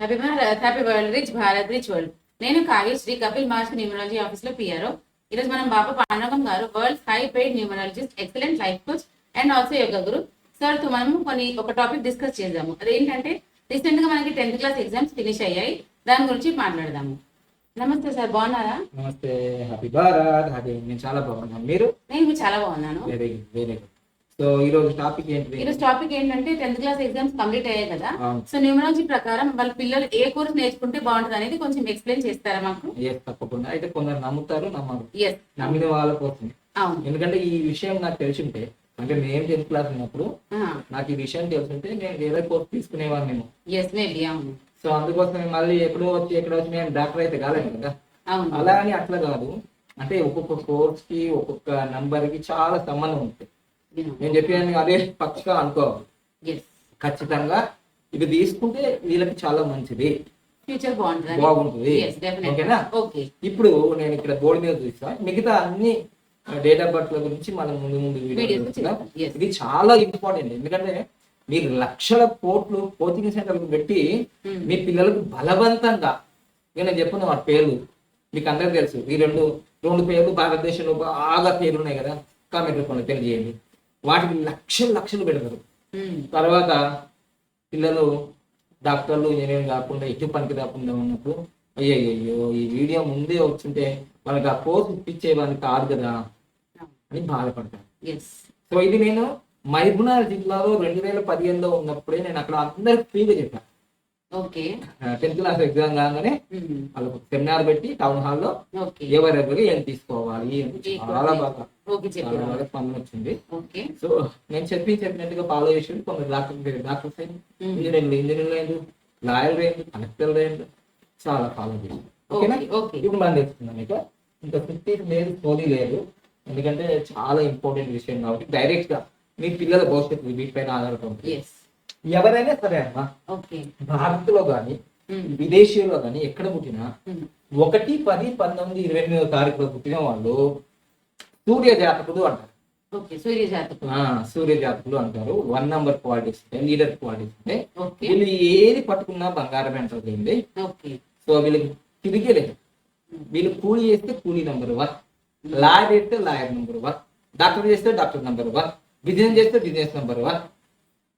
Happy Bharat happy world rich Bharat rich world నేను Kavyasri Kapil master numerology ఆఫీస్లో PRO ఈరోజు మనం బాబా పాండవం గారు world high paid numerologist excellent life coach and also yoga guru సార్తో మనము కొన్ని ఒక టాపిక్ డిస్కస్ చేద్దాము. అదేంటంటే రీసెంట్గా మనకి టెన్త్ క్లాస్ ఎగ్జామ్స్ ఫినిష్ అయ్యాయి. దాని గురించి మాట్లాడదాము. నమస్తే సార్ బాగున్నారా? నమస్తే హ్యాపీ భారత్ హ్యాపీ నేను చాలా బాగున్నాను. మీరు? నేను చాలా బాగున్నాను. వెరీ వెరీ గుడ్ సో ఈ రోజు టాపిక్ ఏంటి ఈరోజు టాపిక్ ఏంటంటే టెన్త్ క్లాస్ ఎగ్జామ్స్ కంప్లీట్ అయ్యాయి కదా. సో న్యూమరాలజీ ప్రకారం వాళ్ళ పిల్లలు ఏ కోర్స్ నేర్చుకుంటే బాగుంటుంది అనేది కొంచెం ఎక్స్ప్లెయిన్ చేస్తారా మాకు? Yes, తప్పకుండా. అయితే కొందరు నమ్ముతారు నమ్మరు. ఎస్ నమ్మిన వాళ్ళ కోసం ఎందుకంటే ఈ విషయం నాకు తెలిసి ఉంటే అంటే నేను టెన్త్ క్లాస్ ఉన్నప్పుడు నాకు ఈ విషయం తెలుసుంటే నేను వేరే కోర్స్ తీసుకునేవాడిని నేను. ఎస్ మేబీ అవును. సో అందుకోసం మళ్ళీ ఎక్కడో వచ్చి ఎక్కడ వచ్చి నేను డాక్టర్ అయితే కాలేదు కదా. అలా అని అట్లా కాదు. అంటే ఒక్కొక్క కోర్స్కి ఒక్కొక్క నంబర్కి చాలా సంబంధం ఉంటుంది నేను చెప్పాను అదే పక్కా ఎస్ ఖచ్చితంగా ఇది తీసుకుంటే వీళ్ళకి చాలా మంచిది. ఫ్యూచర్ బాగుంటుంది? బాగుంటుంది. ఓకేనా? ఓకే ఇప్పుడు నేను ఇక్కడ బోర్డు మీద చూసా మిగతా అన్ని డేట్ ఆఫ్ బర్త్ గురించి మనం ముందు ముందు ఇది చాలా ఇంపార్టెంట్ ఎందుకంటే మీరు లక్షల కోట్లు కోచింగ్ సెంటర్లు పెట్టి మీ పిల్లలకు బలవంతంగా నేను చెప్పుకున్న వాటి పేర్లు మీకు అందరికి తెలుసు. ఈ రెండు రెండు పేర్లు భారతదేశంలో బాగా పేర్లు ఉన్నాయి కదా. కామెంట్ రూపంలో తెలియజేయండి. వాటికి లక్షలు లక్షలు పెడతారు. తర్వాత పిల్లలు డాక్టర్లు ఇంజనీరింగ్ కాకుండా ఎటు పనికి రాకుండా ఉన్నప్పుడు అయ్యయ్యో ఈ వీడియో ముందే వచ్చింటే వాళ్ళకి ఆ కోర్సు ఇప్పించేవాడిని కాదు కదా అని బాధపడతారు. ఎస్ సో ఇది నేను మైబునార్ జిల్లాలో రెండు వేల పదిహేనులో ఉన్నప్పుడే నేను అక్కడ అందరికి ఫ్రీగా చెప్పాను టెన్త్ క్లాస్ ఎగ్జామ్ కాగానే వాళ్ళకు సెమినార్ పెట్టి టౌన్ హాల్లో ఎవరెవరు ఏం తీసుకోవాలి చాలా బాగా చాలా స్పందన వచ్చింది. ఓకే. సో నేను చెప్పి చెప్పినట్టుగా ఫాలో చేసి కొందరు డాక్టర్ డాక్టర్స్ అయింది ఇంజనీర్లు ఇంజనీర్లు అయింది లాయర్లు అయింది కలెక్టర్లు అయింది చాలా ఫాలో చేసి ఓకేనా? ఇప్పుడు మనం తెలుసుకుందాం ఇక. ఇంకా ఫిఫ్టీ లేదు సోనీ లేదు. ఎందుకంటే చాలా ఇంపార్టెంట్ విషయం కాబట్టి డైరెక్ట్గా మీ పిల్లల భవిష్యత్తు వీటిపైన ఆధారపడుతుంది ఎస్ ఎవరైనా సరే అమ్మా ఓకే. భారత్లో గాని విదేశీయుల్లో గాని ఎక్కడ పుట్టినా ఒకటి పది పంతొమ్మిది ఇరవై ఎనిమిదో తారీఖులో పుట్టిన వాళ్ళు సూర్య జాతకులు అంటారు. సూర్య జాతకులు. అంటారు. వన్ నంబర్ క్వాలిటీస్ ఉంటాయి లీడర్ క్వాలిటీస్ ఉంటాయి. వీళ్ళు ఏది పట్టుకున్నా బంగారం అంటుంది సో వీళ్ళకి తిరిగే లేదు. వీళ్ళు కూలి చేస్తే కూలీ నెంబర్ వన్. లాయర్ చేస్తే లాయర్ నెంబర్ వన్. డాక్టర్ చేస్తే డాక్టర్ నెంబర్ వన్. బిజినెస్ చేస్తే బిజినెస్ నెంబర్ వన్.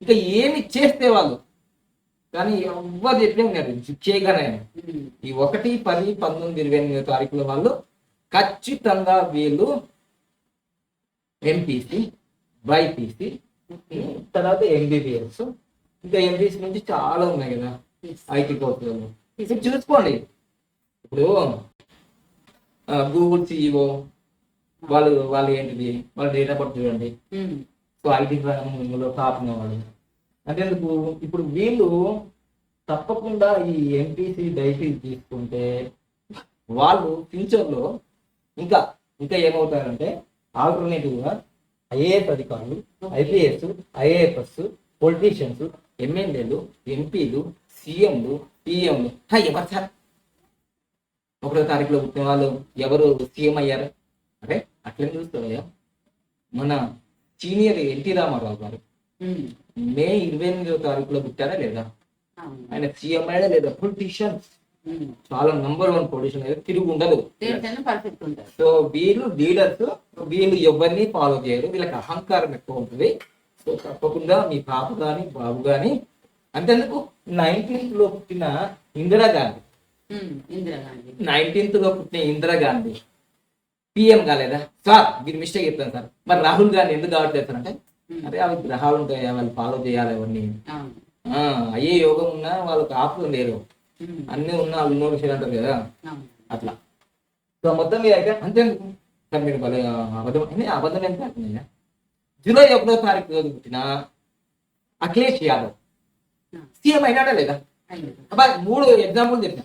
ఇంకా ఏమి చేస్తే వాళ్ళు? కానీ ఎవ్వరు చెప్పినా వినరు. చేయగానే ఈ ఒకటి పది పంతొమ్మిది ఇరవై ఎనిమిదో తారీఖుల వాళ్ళు ఖచ్చితంగా వీళ్ళు ఎంపీసీ బైపీసీ తర్వాత ఎంబీబీఎస్ ఇంకా ఎంపీసీ నుంచి చాలా ఉన్నాయి కదా ఐటీ కోర్సులలో ఇది చూసుకోండి. ఇప్పుడు గూగుల్ సిఇఓ వాళ్ళు వాళ్ళు ఏంటిది? వాళ్ళ డేటా బర్త్ చూడండి. సో ఐటీ రంగంలో టాప్ వాళ్ళు అంటే ఎందుకు? ఇప్పుడు వీళ్ళు తప్పకుండా ఈ ఎంపీసీ డైపీసీ తీసుకుంటే వాళ్ళు ఫ్యూచర్లో ఇంకా ఇంకా ఏమవుతారంటే ఆల్టర్నేటివ్గా ఐఏఎస్ అధికారులు ఐపీఎస్ ఐఏఎఫ్ఎస్ పొలిటీషియన్స్ ఎమ్మెల్యేలు ఎంపీలు సీఎంలు పిఎంలు. ఎవరు సార్? ఒకటో తారీఖులో పుట్టిన వాళ్ళు ఎవరు? సీఎం అయ్యారు? అంటే అట్లనే చూస్తావయ్యా? మన సీనియర్ ఎన్టీ రామారావు గారు. మే ఇరవై ఎనిమిదో తారీఖులో పుట్టారా లేదా? ఆయన సీఎం అయ్యాడా లేదా? పొలిటీషియన్ చాలా నంబర్ వన్ పొజిషన్ అయితే తిరిగి ఉండదు సో వీళ్ళు లీడర్స్ వీళ్ళు ఎవరిని ఫాలో చేయరు. వీళ్ళకి అహంకారం ఎక్కువ ఉంటుంది. సో తప్పకుండా మీ పాప గాని బాబు గాని అంతేందుకు? నైన్టీన్త్లో పుట్టిన ఇందిరాగాంధీ. ఇందిరాగాంధీ. నైన్టీన్త్లో పుట్టిన ఇందిరాగాంధీ. పిఎం కాలేదా? సార్ మీరు మిస్టేక్ చెప్తాను సార్. మరి రాహుల్ గాంధీ ఎందుకు కావట్లేదు సార్ అంటే అరే అవి గ్రహాలు ఉంటాయి వాళ్ళు ఫాలో చేయాలి అవన్నీ అయ్యే యోగం ఉన్నా వాళ్ళకి ఆపులు లేరు. అన్ని ఉన్నా వాళ్ళు నోరు విషయాలు అంటారు కదా. అట్లా. సో మొత్తం మీద అయితే అంతేందుకు? సార్ మీరు భలే అబద్ధం అబద్ధం ఎంత జూలై ఒకటో తారీఖు రోజు పుట్టిన అఖిలేష్ యాదవ్. సీఎం అయినాడా లేదా? మూడు ఎగ్జాంపుల్ చెప్పిన.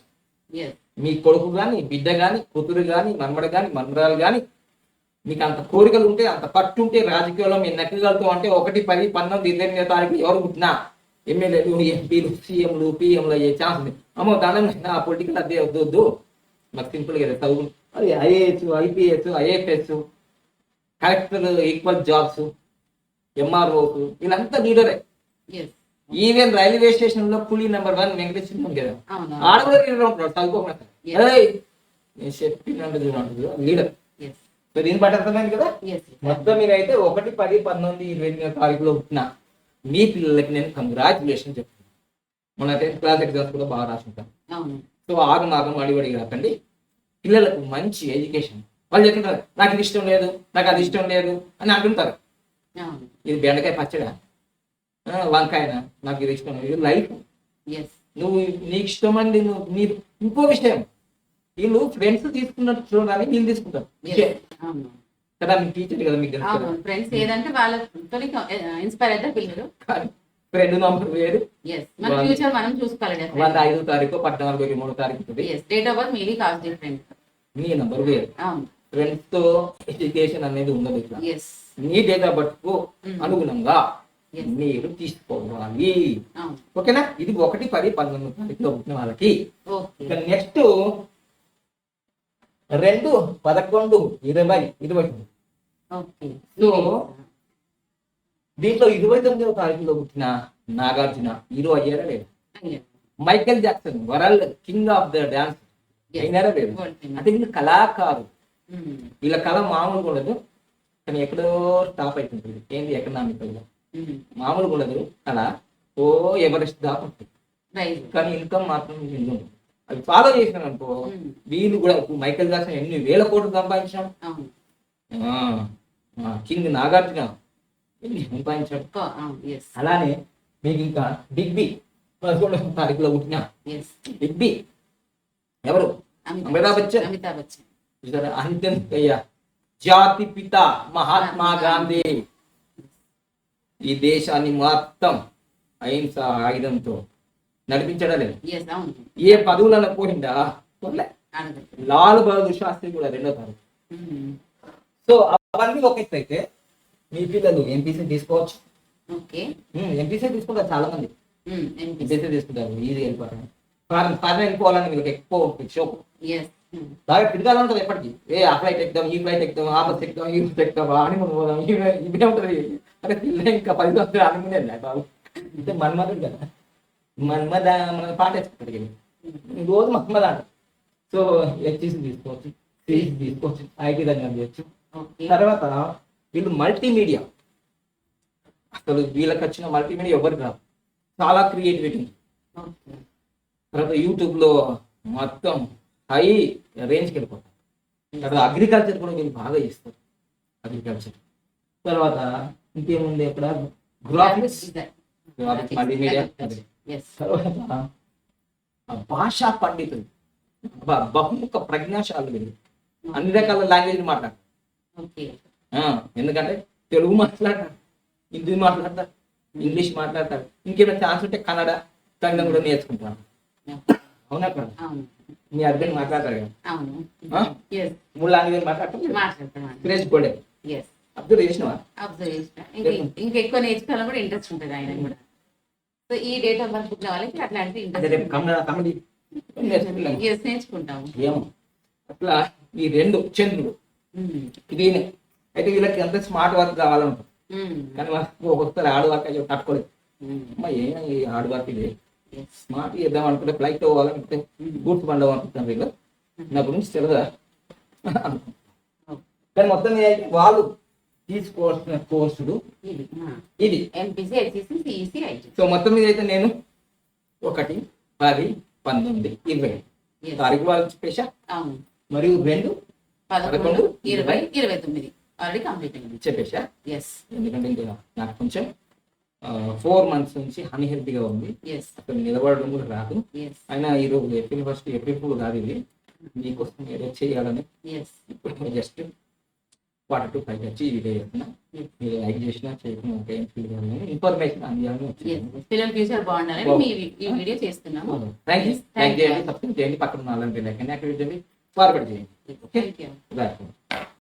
మీ కొడుకు కానీ బిడ్డ కానీ కూతురు కానీ మనమడ కానీ మనమరాలు కానీ మీకు అంత కోరికలు ఉంటే అంత పట్టు ఉంటే రాజకీయంలో మీరు నెక్కగలుగుతాం అంటే ఒకటి పది పన్నెండు ఇరవై ఎనిమిదో తారీఖు ఎవరు పుట్టినా ఎమ్మెల్యేలు ఎంపీలు సీఎంలు పిఎంలు అయ్యే ఛాన్స్ ఉంది. అమ్మో దానం నా పొలిటికల్ అదే వద్దు వద్దు. మాకు సింపుల్గా చదువు అది IAS IPS IFS collector equal jobs MROs వీళ్ళంతా లీడరే ఈవెన్ రైల్వే స్టేషన్లో కూలీ నెంబర్ వన్ వెంకటేశ్వర ఉంది కదా అవును? ఆడ కూడా లీడర్ ఉంటాడు చదువుకోకుండా Yes. ఏయ్, నేను చెప్పినట్టు చూడండి. లీడర్. ఎస్ సో దీని బట్టి అర్థమైంది కదా? మొత్తం అయితే ఒకటి పది పంతొమ్మిది ఇరవై ఎనిమిది తారీఖులో పుట్టిన మీ పిల్లలకి నేను కంగ్రాచులేషన్ చెప్తున్నాను. మన టెన్త్ క్లాస్ ఎగ్జామ్స్ కూడా బాగా రాసుకుంటాం సో ఆగం ఆగం అడి అడిగి కాకండి పిల్లలకు మంచి ఎడ్యుకేషన్ వాళ్ళు చెప్తుంటారు నాకు ఇది ఇష్టం లేదు నాకు అది ఇష్టం లేదు అని అంటుంటారు. ఇది బెండకాయ పచ్చడా? వంకాయనా? నాకు ఇది ఇష్టం. ఇది లైఫ్. నువ్వు నీకు ఇష్టమంది నువ్వు మీరు ఇంకో విషయం. వీళ్ళు ఫ్రెండ్స్ తీసుకున్నట్టు చూడాలని వీళ్ళు తీసుకుంటారు. కదా మీ టీచర్ కదా మీకు ఫ్రెండ్స్ ఏదంటే వాళ్ళతో ఇన్స్పైర్ అయితే పిల్లలు? ఫ్రెండ్ నంబర్ వేరు. మన వాళ్ళు- ఫ్యూచర్ మనం చూసుకోవాలి వంద ఐదో తారీఖు పద్నాలుగు ఇరవై మూడో తారీఖు డేట్ ఆఫ్ బర్త్ మీది కాస్ట్ డిఫరెంట్ మీ నంబర్ వేరు. ఫ్రెండ్స్తో ఎడ్యుకేషన్ అనేది ఉండదు మీ డేట్ ఆఫ్ బర్త్కు Mm. అనుగుణంగా. మీరు తీసుకోవాలి. ఓకేనా? ఇది ఒకటి పది పంతొమ్మిది తారీఖులో పుట్టిన వాళ్ళకి. ఇక నెక్స్ట్ రెండు పదకొండు ఇరవై ఇరవై. సో దీంట్లో ఇరవై తొమ్మిదవ తారీఖులో పుట్టిన నాగార్జున హీరో అయ్యారా లేదు? Michael Jackson world king of the dance అయినారా లేదు? అంటే వీళ్ళు కళాకారు వీళ్ళ కళ మామూలుగా ఉండదు కానీ ఎక్కడో స్టాప్ అవుతుంటుంది ఏంది ఎకనామికల్గా? మామూలుగా ఉండదు అలా ఓ ఎవరెస్ట్ దాకా ఉంటుంది. కానీ ఇన్కమ్ మాత్రం ఉండదు. అది ఫాలో చేసినాను అనుకో వీళ్ళు కూడా మైకేల్ జాక్సన్ ఎన్ని వేల కోట్లు సంపాదించాం? కింగ్ నాగార్జున ఎన్ని సంపాదించాం? ఎస్ అలానే మీకు ఇంకా బిగ్ బి పదకొండవ తారీఖులో పుట్టిన బిగ్ బి ఎవరు? అమితాబ్ బచ్చన్. అమితాబ్ బచ్చన్. అంత్యంతయ్య జాతి పిత మహాత్మా గాంధీ. ఈ దేశాన్ని మొత్తం అహింస ఆయుధంతో నడిపించడం లేదు. ఏ పదవులలో పోయిందా? లాల్ బహదూర్ శాస్త్రి కూడా రెండో తారీఖు సో అవన్నీ ఒక అయితే మీ పిల్లలు ఎంపీసీ తీసుకోవచ్చు. ఎంపీసీ తీసుకుంటారు చాలా మంది ఎంపీ ఎంపీసీ తీసుకుంటారు ఈజీ వెళ్ళిపోతారు. ఫారెన్ ఫారెన్ వెళ్ళిపోవాలని వీళ్ళకి ఎక్కువ షోకు బాగా తిరగాలంటది ఎప్పటికీ. ఏ ఆ ఫ్లైట్ ఎక్కుదాం ఈ ఫ్లైట్ ఎక్కుదాం ఆ బస్ ఎక్కుదాం ఈ బస్ ఎక్కుదాం అని మనం పోదాం ఇవే ఉంటది. అంటే పిల్ల ఇంకా పది సంవత్సరాలు అనుకునే బాబు. అంటే మన్మధుడు కదా. మన్మద మన పాట కదా. రోజు మన్మద అంట. సో హెచ్ఈసి తీసుకోవచ్చు సిఈసి తీసుకోవచ్చు ఐటీ రంగం చేయొచ్చు. తర్వాత వీళ్ళు మల్టీమీడియా అసలు వీళ్ళకి వచ్చిన మల్టీమీడియా ఎవరికి రాదు చాలా క్రియేటివిటీ తర్వాత యూట్యూబ్లో మొత్తం హై రేంజ్కి వెళ్ళిపోతారు తర్వాత అగ్రికల్చర్ కూడా వీళ్ళు బాగా చేస్తారు. అగ్రికల్చర్ తర్వాత ఇంకేముంది అక్కడ? గ్రాఫిక్స్ గ్రాఫిక్స్ మల్టీమీడియా ఎస్ తర్వాత భాషా పండితులు. బహుముఖ ప్రజ్ఞాశాలు వీళ్ళు. అన్ని రకాల లాంగ్వేజ్ మాట్లాడతారు. ఎందుకంటే తెలుగు మాట్లాడతారు హిందీ మాట్లాడతారు ఇంగ్లీష్ మాట్లాడతారు. ఇంకేమైనా ఛాన్స్ ఉంటే కన్నడ కన్నడ కూడా నేర్చుకుంటారు. అవునా కదా? అవును. మీ హస్బెండ్ మాట్లాడతారు అవును? ఎస్ మూడు లాంగ్వేజ్ మాట్లాడతారు? మాట్లాడతాను గోడే ఎస్ అబ్దుల్ చేసినవా? అబ్జర్వ్ చేసిన. ఇంకా ఎక్కువ నేర్చుకోవాలని కూడా ఇంట్రెస్ట్ ఉంటుంది ఆయన కూడా. సో ఈ డేట్ ఆఫ్ బర్త్ పుట్టిన వాళ్ళకి అట్లాంటి ఇంట్రెస్ట్ ఎస్ నేర్చుకుంటాము. ఏమో. అట్లా ఈ రెండు చంద్రుడు. మ్మ్. ఇది. అయితే వీళ్ళకి ఎంత స్మార్ట్ వర్క్ కావాలంటారు మ్మ్. కానీ మాకు ఒక్కొక్కసారి హార్డ్ వర్క్ అయ్యి తట్టుకోలేదు. మ్మ్. అమ్మా ఏం ఈ హార్డ్ వర్క్ ఇది. స్మార్ట్ చేద్దాం అనుకుంటే ఫ్లైట్ పోవాలనుకుంటే గూడ్స్ పండవు అనుకుంటాను వీళ్ళు. నా గురించి తెలియదా కానీ మొత్తం వాళ్ళు తీసుకోవాల్సిన కోర్సులు ఇది సో మొత్తం మీద అయితే నేను ఒకటి పది పంతొమ్మిది ఇరవై. తారీఖు వాళ్ళు చెప్పేసా అవును. మరియు రెండు పదకొండు ఇరవై ఇరవై. తొమ్మిది. ఆల్రెడీ కంప్లీట్ అయింది. చెప్పేసా ఎస్ ఎందుకంటే నాకు కొంచెం ఫోర్ మంత్స్ నుంచి అన్హెల్తీగా ఉంది. అసలు నిలబడడం కూడా రాదు. ఎస్ అయినా ఈరోజు ఏప్రిల్ ఫస్ట్ ఏప్రిల్ ఫుల్ కాదు ఇది. మీకోసం ఏదో చేయాలని. ఇప్పుడు జస్ట్ క్వార్టర్ టు ఫైవ్ వచ్చి ఈ వీడియో చేస్తున్నా మీరు లైక్ చేసినా చేయకుండా ఒక ఏం ఫీల్ కాదు ఇన్ఫర్మేషన్ అందియాలని పిల్లల ఫ్యూచర్ బాగుండాలని మీ ఈ వీడియో చేస్తున్నాము. Thank you like. చేయండి సబ్స్క్రైబ్ చేయండి పక్కన నాలుగు లైక్ యాక్టివేట్ చేయండి ఫార్వర్డ్ చేయండి థ్యాంక్ యూ.